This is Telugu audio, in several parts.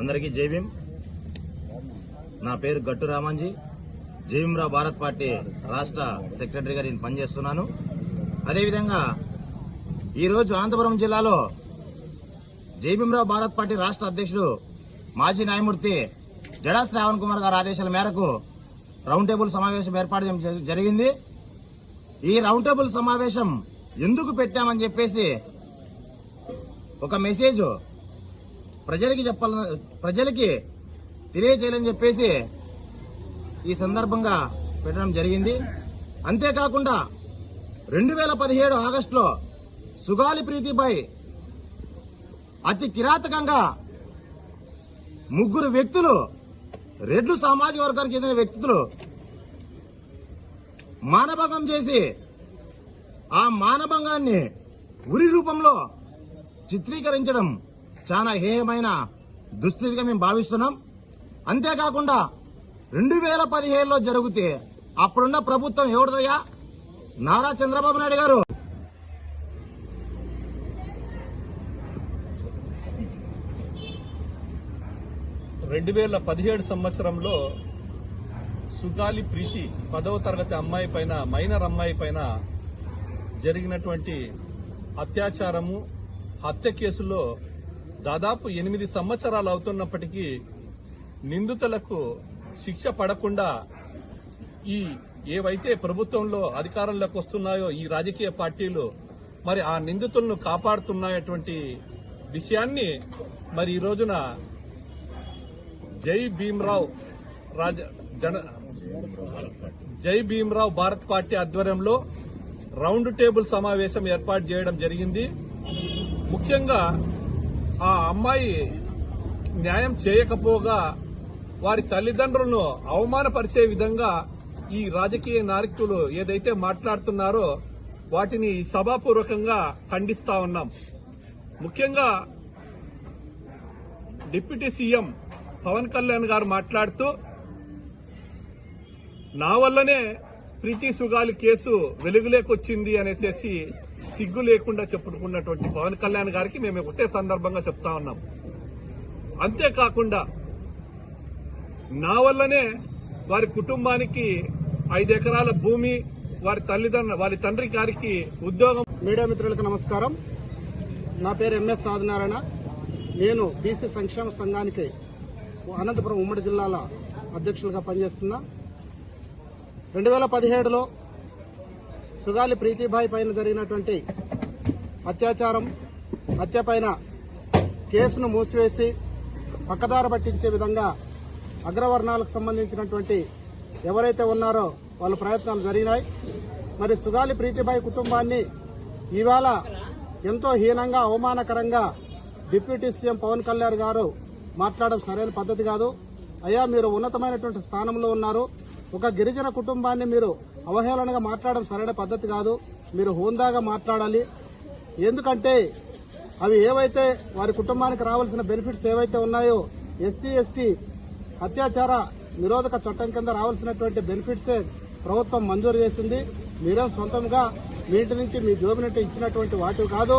అందరికీ జైభీం నా పేరు గట్టు రామాంజీ. జయభీమరావు భారత్ పార్టీ రాష్ట్ర సెక్రటరీగా నేను పనిచేస్తున్నాను. అదేవిధంగా ఈరోజు అనంతపురం జిల్లాలో జైభీంరావు భారత్ పార్టీ రాష్ట్ర అధ్యక్షుడు మాజీ న్యాయమూర్తి జడా శ్రావణ్ కుమార్ గారి ఆదేశాల మేరకు రౌండ్ టేబుల్ సమావేశం ఏర్పాటు చేయడం జరిగింది. ఈ రౌండ్ టేబుల్ సమావేశం ఎందుకు పెట్టామని చెప్పేసి ఒక మెసేజ్ ప్రజలకి చెప్పాల ప్రజలకి తెలియజేయాలని చెప్పేసి ఈ సందర్భంగా పెట్టడం జరిగింది. అంతేకాకుండా రెండు వేల పదిహేడు ఆగస్టులో సుగాలి ప్రీతిపై అతి కిరాతకంగా ముగ్గురు వ్యక్తులు రెడ్లు సామాజిక వర్గానికి చెందిన వ్యక్తులు మానభంగం చేసి ఆ మానభంగాన్ని ఉరి రూపంలో చిత్రీకరించడం చాలా హేయమైన దుస్థితిగా మేము భావిస్తున్నాం. అంతేకాకుండా రెండు వేల పదిహేడులో జరిగితే అప్పుడున్న ప్రభుత్వం ఎవరిదయ్యా? నారా చంద్రబాబు నాయుడు గారు. రెండు వేల పదిహేడు సంవత్సరంలో సుగాలి ప్రీతి పదవ తరగతి అమ్మాయి పైన మైనర్ అమ్మాయి పైన జరిగినటువంటి అత్యాచారము హత్య కేసులో దాదాపు ఎనిమిది సంవత్సరాలు అవుతున్నప్పటికీ నిందితులకు శిక్ష పడకుండా ఈ ఏవైతే ప్రభుత్వంలో అధికారంలోకి వస్తున్నాయో ఈ రాజకీయ పార్టీలు మరి ఆ నిందితులను కాపాడుతున్నాయటువంటి విషయాన్ని మరి ఈ రోజున జై భీమ్రావ్ రాజ జన జై భీమ్రావ్ భారత్ పార్టీ ఆధ్వర్యంలో రౌండ్ టేబుల్ సమావేశం ఏర్పాటు చేయడం జరిగింది. ముఖ్యంగా ఆ అమ్మాయి న్యాయం చేయకపోగా వారి తల్లిదండ్రులను అవమానపరిచే విధంగా ఈ రాజకీయ నాయకులు ఏదైతే మాట్లాడుతున్నారో వాటిని సభాపూర్వకంగా ఖండిస్తా ఉన్నాం. ముఖ్యంగా డిప్యూటీ సీఎం పవన్ కళ్యాణ్ గారు మాట్లాడుతూ నా వల్లనే ప్రీతి సుగాలి కేసు వెలుగులేకొచ్చింది అనేసి సిగ్గు లేకుండా చెప్పుకున్నటువంటి పవన్ కళ్యాణ్ గారికి మేము ఒకటే సందర్భంగా చెప్తా ఉన్నాం. అంతేకాకుండా నా వల్లనే వారి కుటుంబానికి ఐదు ఎకరాల భూమి వారి తల్లిదండ్రు వారి తండ్రి గారికి ఉద్యోగం. మీడియా మిత్రులకు నమస్కారం. నా పేరు ఎంఎస్ సాధనారాయణ. నేను బీసీ సంక్షేమ సంఘానికి అనంతపురం ఉమ్మడి జిల్లాల అధ్యక్షులుగా పనిచేస్తున్నా. రెండు వేల పదిహేడులో సుగాలి ప్రీతిభాయ్ పైన జరిగినటువంటి అత్యాచారం హత్య పైన కేసును మూసివేసి పక్కదార పట్టించే విధంగా అగ్రవర్ణాలకు సంబంధించినటువంటి ఎవరైతే ఉన్నారో వాళ్ళ ప్రయత్నాలు జరిగినాయి. మరి సుగాలి ప్రీతిభాయ్ కుటుంబాన్ని ఇవాళ ఎంతో హీనంగా అవమానకరంగా డిప్యూటీ సీఎం పవన్ కళ్యాణ్ గారు మాట్లాడడం సరైన పద్ధతి కాదు. అయ్యా మీరు ఉన్నతమైనటువంటి స్థానంలో ఉన్నారు. ఒక గిరిజన కుటుంబాన్ని మీరు అవహేళనగా మాట్లాడడం సరైన పద్ధతి కాదు. మీరు హోందాగా మాట్లాడాలి. ఎందుకంటే అవి ఏవైతే వారి కుటుంబానికి రావాల్సిన బెనిఫిట్స్ ఏవైతే ఉన్నాయో ఎస్సీ ఎస్టీ అత్యాచార నిరోధక చట్టం కింద రావాల్సినటువంటి బెనిఫిట్సే ప్రభుత్వం మంజూరు చేసింది. మీరే సొంతంగా మీ ఇంటి నుంచి మీ జోబినట్టు నుండి ఇచ్చినటువంటి వాటివి కాదు.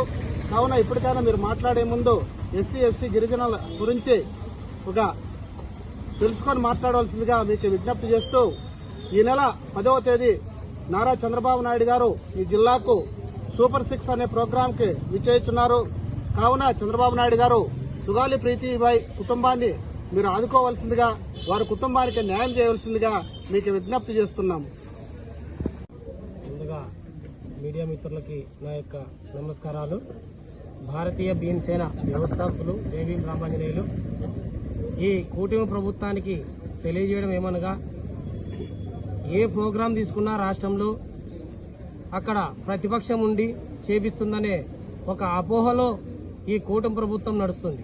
కావున ఇప్పటికైనా మీరు మాట్లాడే ముందు ఎస్సీ ఎస్టీ గిరిజనుల గురించి ఒక తెలుసుకొని మాట్లాడవలసిందిగా మీకు విజ్ఞప్తి చేస్తూ ఈ నెల పదవ తేదీ నారా చంద్రబాబు నాయుడు గారు ఈ జిల్లాకు సూపర్ సిక్స్ అనే ప్రోగ్రాం కి విచ్చేస్తున్నారు. కావున చంద్రబాబు నాయుడు గారు సుగాలి ప్రీతిబాయి కుటుంబాన్ని మీరు ఆదుకోవాల్సిందిగా వారి కుటుంబానికి న్యాయం చేయవలసిందిగా మీకు విజ్ఞప్తి చేస్తున్నాము. ముందుగా మీడియా మిత్రులకి నా యొక్క నమస్కారాలు. భారతీయ భీమసేన వ్యవస్థాపకులు జేవీఎం రామాంజనేయులు ఈ కూటమి ప్రభుత్వానికి తెలియజేయడం ఏమనగా ఏ ప్రోగ్రాం తీసుకున్నా రాష్ట్రంలో అక్కడ ప్రతిపక్షం ఉండి చేపిస్తుందనే ఒక అపోహలో ఈ కూటమి ప్రభుత్వం నడుస్తుంది.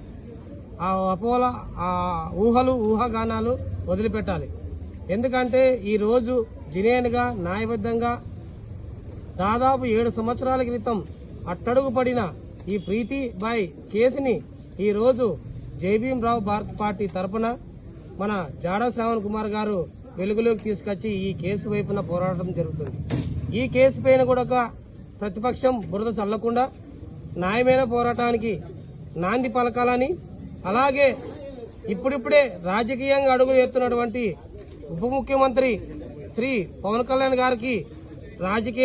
ఆ అపోహల ఆ ఊహలు ఊహాగానాలు వదిలిపెట్టాలి. ఎందుకంటే ఈ రోజు జినేన్గా న్యాయబద్ధంగా దాదాపు ఏడు సంవత్సరాల క్రితం అట్టడుగు పడిన ఈ ప్రీతి బాయ్ కేసుని ఈ రోజు రావు భారత్ పార్టీ తరపున మన జాడా శ్రావణ్ కుమార్ గారు వెలుగులోకి తీసుకొచ్చి ఈ కేసు వైపున పోరాటం జరుగుతుంది. ఈ కేసు పైన కూడా ఒక ప్రతిపక్షం బురద చల్లకుండా న్యాయమైన పోరాటానికి నాంది పలకాలని అలాగే ఇప్పుడిప్పుడే రాజకీయంగా అడుగులు ఎత్తున్నటువంటి ఉప ముఖ్యమంత్రి శ్రీ పవన్ కళ్యాణ్ గారికి రాజకీయ